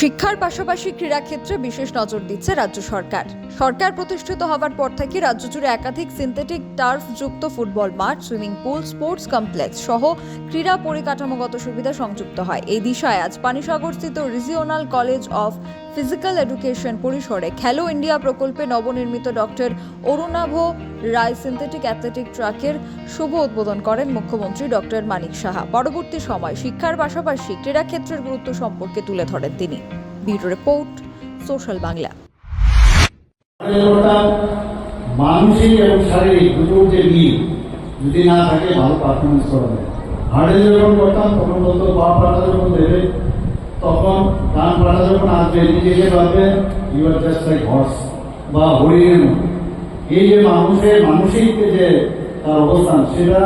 শিক্ষার পাশাপাশি ক্রীড়াক্ষেত্রে বিশেষ নজর দিচ্ছে রাজ্য সরকার। সরকার প্রতিষ্ঠিত হওয়ার পর থেকে রাজ্য জুড়ে একাধিক সিনথেটিক টার্ফ যুক্ত ফুটবল মাঠ সুইমিং পুল স্পোর্টস কমপ্লেক্স সহ ক্রীড়া পরিকাঠামোগত সুবিধা সংযুক্ত হয়। এই দিশায় আজ পানিসাগরস্থিত regional college of physical education পরিসরে খেলো ইন্ডিয়া প্রকল্পে নবনির্মিত doctor Arunava Roy synthetic athletic ট্র্যাকের শুভ উদ্বোধন করেন মুখ্যমন্ত্রী ডক্টর মানিক সাহা পরবর্তী সময় শিক্ষার পাশাপাশি ক্রীড়াক্ষেত্রের গুরুত্ব সম্পর্কে তুলে ধরেন তিনি ব্যুরো রিপোর্ট সোশ্যাল বাংলা মানসিক এবং শারীরিক যদি না থাকে, ভালো পারফরমেন্স করা যায়। হার্ডে যখন করতাম, তখন বলতো পা পাটা যখন দেবে তখন কান পাটা যখন আসবে নিজেকে ভাববে you are just like horse বা হরিণের মতো এই যে মানুষের মানসিক যে তার অবস্থান, সেটা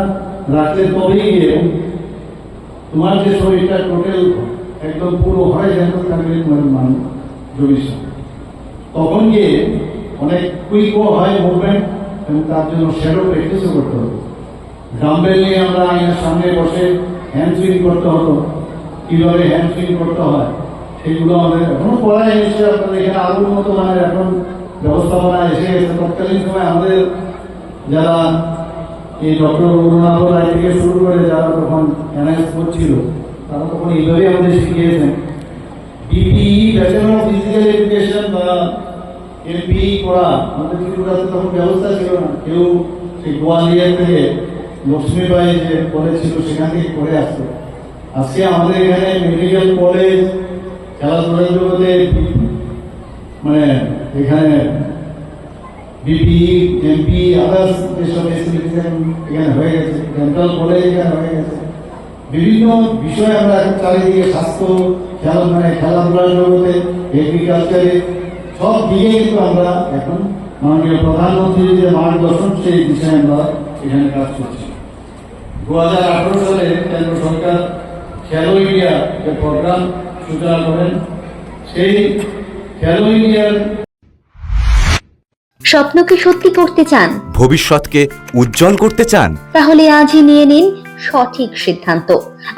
রাখলে তবেই গিয়ে তোমার যে শরীরটা টোটাল একদম পুরো হয় যেন থাকবে তোমার মানুষ ভবিষ্যৎ তখন গিয়ে অনেক কুইকও হয় মুভমেন্ট এবং তার জন্য শ্যাডো প্র্যাকটিসও করতে হতো ডাম্বেল নিয়ে আমরা আইনের সামনে বসে হ্যান্ড সুইং করতে হতো। কীভাবে হ্যান্ড সুইং করতে হয়, সেগুলো আমাদের এখনও পড়ায় এসে আপনাদের এখানে আরও উন্নত মানের এখন ব্যবস্থাপনা এসে গেছে। তৎকালীন সময় আমাদের যারা এই ডক্টর অরুণাভ রায় থেকে শুরু করে যারা তখন এনআইএস করছিল তারা তখন এইভাবেই আমাদের শিখিয়েছেন। BPE bachelor of physical education বা এমপিই করা, আমাদের ত্রিপুরাতে তখন ব্যবস্থা ছিল না। কেউ সেই গোয়ালিয়া থেকে লক্ষ্মীবাই যে কলেজ ছিল, সেখান থেকে করে আসতো। আজকে আমাদের এখানে মেডিকেল কলেজ খেলাধুলার জগতে মানে এখানে বিপিই এমপি আদার্স যেসব এখানে হয়ে গেছে ডেন্টাল কলেজ এখানে হয়ে গেছে। বিভিন্ন বিষয়ে আমরা এখন চারিদিকে স্বাস্থ্য খেলা মানে খেলাধুলার জগতে এগ্রিকালচারে সব দিকে কিন্তু আমরা এখন মাননীয় প্রধানমন্ত্রীর যে মার্গদর্শন, সেই বিষয়ে আমরা এখানে কাজ করছি। দু হাজার আঠারো সালে কেন্দ্র সরকার খেলো ইন্ডিয়া যে প্রোগ্রাম সূচনা করেন সেই খেলো ইন্ডিয়ার স্বপ্নকে সত্যি করতে চান? ভবিষ্যৎকে উজ্জ্বল করতে চান? তাহলে আজই নিয়ে নিন সঠিক সিদ্ধান্ত।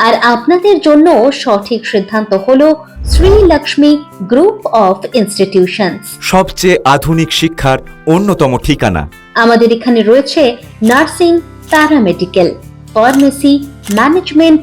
আর আপনাদের জন্য সঠিক সিদ্ধান্ত হলো Shri Lakshmi group of institutions. সবচেয়ে আধুনিক শিক্ষার অন্যতম ঠিকানা। আমাদের এখানে রয়েছে nursing paramedical pharmacy management